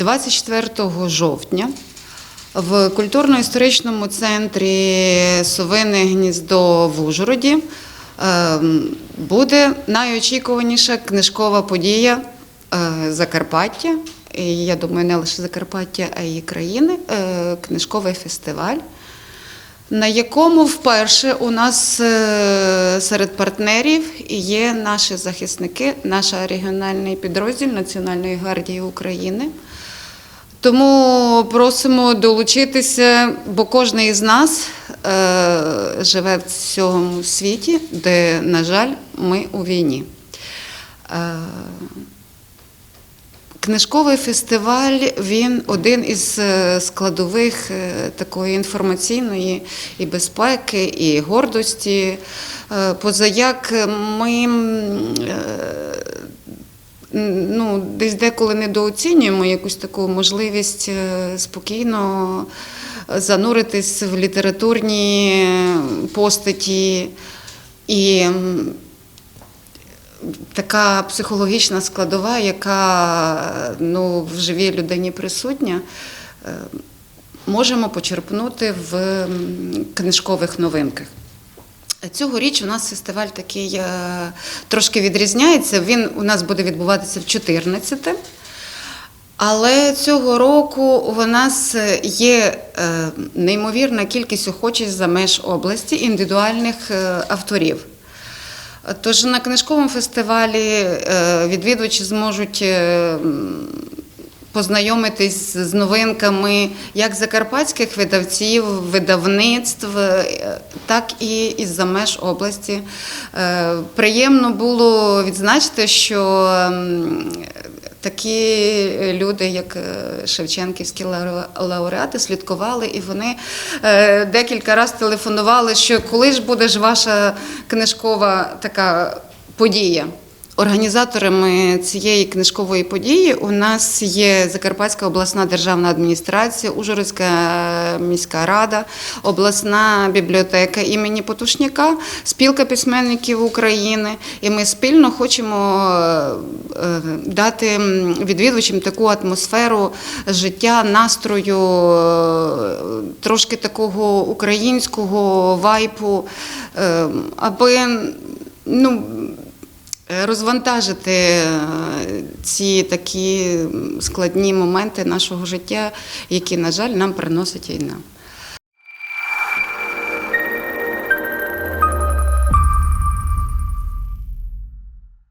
24 жовтня в культурно-історичному центрі Совине гніздо в Ужгороді ем, буде найочікуваніша книжкова подія е, Закарпаття. І я думаю, не лише Закарпаття, а й країни е, книжковий фестиваль на якому вперше у нас е, серед партнерів є наші захисники, наш регіональний підрозділ Національної гвардії України. Тому просимо долучитися, бо кожен із нас е, живе в цьому світі, де, на жаль, ми у війні. Книжковий фестиваль він один із е, складових е, такої інформаційної і безпеки, і гордості. Е, Позаяк ми ну, десь деколи недооцінюємо якусь таку можливість спокійно зануритись в літературні постаті. І така психологічна складова, яка ну, в живій людині присутня, е, можемо почерпнути в книжкових новинках. Цьогоріч у нас фестиваль такий е, трошки відрізняється. Він у нас буде відбуватися в 14. Але цього року у нас є е, неймовірна кількість охочих за меж області індивідуальних авторів. Тож на книжковому фестивалі е, відвідувачі зможуть е, познайомитись з новинками як закарпатських видавців, видавництв, е, так і із-за меж області. Приємно було відзначити, що такі люди, як е, Шевченківські лауре- лауреати, слідкували, і вони е, декілька разів телефонували, що коли ж буде ж ваша книжкова така подія. Організаторами цієї книжкової події у нас є Закарпатська обласна державна адміністрація, Ужгородська міська рада, обласна бібліотека імені Потушняка, спілка письменників України. І ми спільно хочемо е, е, дати відвідувачам таку атмосферу життя, настрою, е, трошки такого українського вайпу, е, аби ну. Е, розвантажити е, ці такі складні моменти нашого життя, які, на жаль, нам приносить війна.